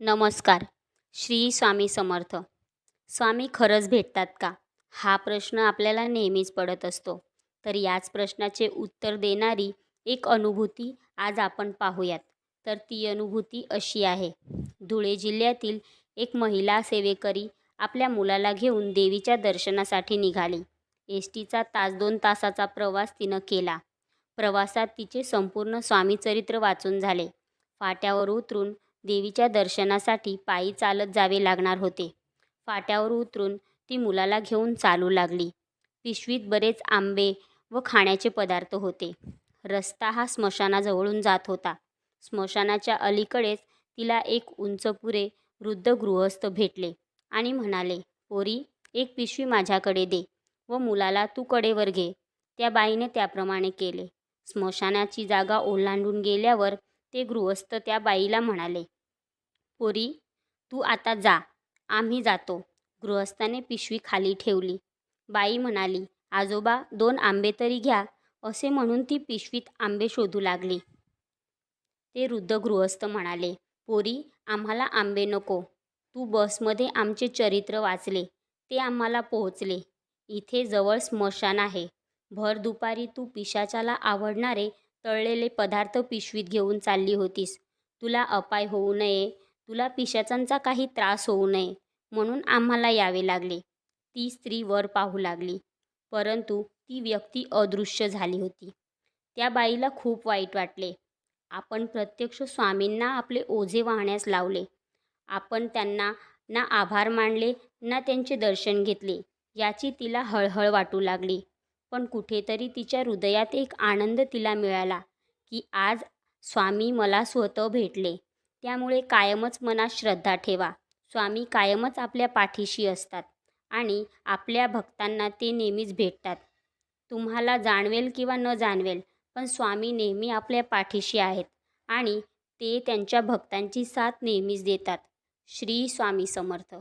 नमस्कार. श्री स्वामी समर्थ. स्वामी खरंच भेटतात का? हा प्रश्न आपल्याला नेहमीच पडत असतो. तर याच प्रश्नाचे उत्तर देणारी एक अनुभूती आज आपण पाहूयात. तर ती अनुभूती अशी आहे. धुळे जिल्ह्यातील एक महिला सेवेकरी आपल्या मुलाला घेऊन देवीच्या दर्शनासाठी निघाली. एस टीचा तास दोन तासाचा प्रवास तिनं केला. प्रवासात तिचे संपूर्ण स्वामीचरित्र वाचून झाले. फाट्यावर उतरून देवीच्या दर्शनासाठी पायी चालत जावे लागणार होते. फाट्यावर उतरून ती मुलाला घेऊन चालू लागली. पिशवीत बरेच आंबे व खाण्याचे पदार्थ होते. रस्ता हा स्मशानाजवळून जात होता. स्मशानाच्या अलीकडेच तिला एक उंचपुरे वृद्ध गृहस्थ भेटले आणि म्हणाले पोरी एक पिशवी माझ्याकडे दे व मुलाला तू कडेवर घे. त्या बाईने त्याप्रमाणे केले. स्मशानाची जागा ओलांडून गेल्यावर ते गृहस्थ त्या बाईला म्हणाले पोरी तू आता जा. आम्ही जातो. गृहस्थाने पिशवी खाली ठेवली. बाई म्हणाली आजोबा दोन आंबे तरी घ्या. असे म्हणून ती पिशवीत आंबे शोधू लागली. ते वृद्ध गृहस्थ म्हणाले पोरी आम्हाला आंबे नको. तू बसमध्ये आमचे चरित्र वाचले. ते आम्हाला पोहोचले. इथे जवळ स्मशान आहे. भर दुपारी तू पिशाच्याला आवडणारे तळलेले पदार्थ पिशवीत घेऊन चालली होतीस. तुला अपाय होऊ नये. तुला पिशाचांचा काही त्रास होऊ नये म्हणून आम्हाला यावे लागले. ती स्त्री वर पाहू लागली. परंतु ती व्यक्ती अदृश्य झाली होती. त्या बाईला खूप वाईट वाटले. आपण प्रत्यक्ष स्वामींना आपले ओझे वाहण्यास लावले. आपण त्यांना ना आभार मानले ना त्यांचे दर्शन घेतले याची तिला हळहळ वाटू लागली. पण कुठेतरी तिच्या हृदयात एक आनंद तिला मिळाला की आज स्वामी मला स्वतः भेटले. त्यामुळे कायमच मनात श्रद्धा ठेवा. स्वामी कायमच आपल्या पाठीशी असतात आणि आपल्या भक्तांना ते नेहमीच भेटतात. तुम्हाला जाणवेल किंवा न जाणवेल पण स्वामी नेहमी आपल्या पाठीशी आहेत आणि ते त्यांच्या भक्तांची साथ नेहमीच देतात. श्री स्वामी समर्थ.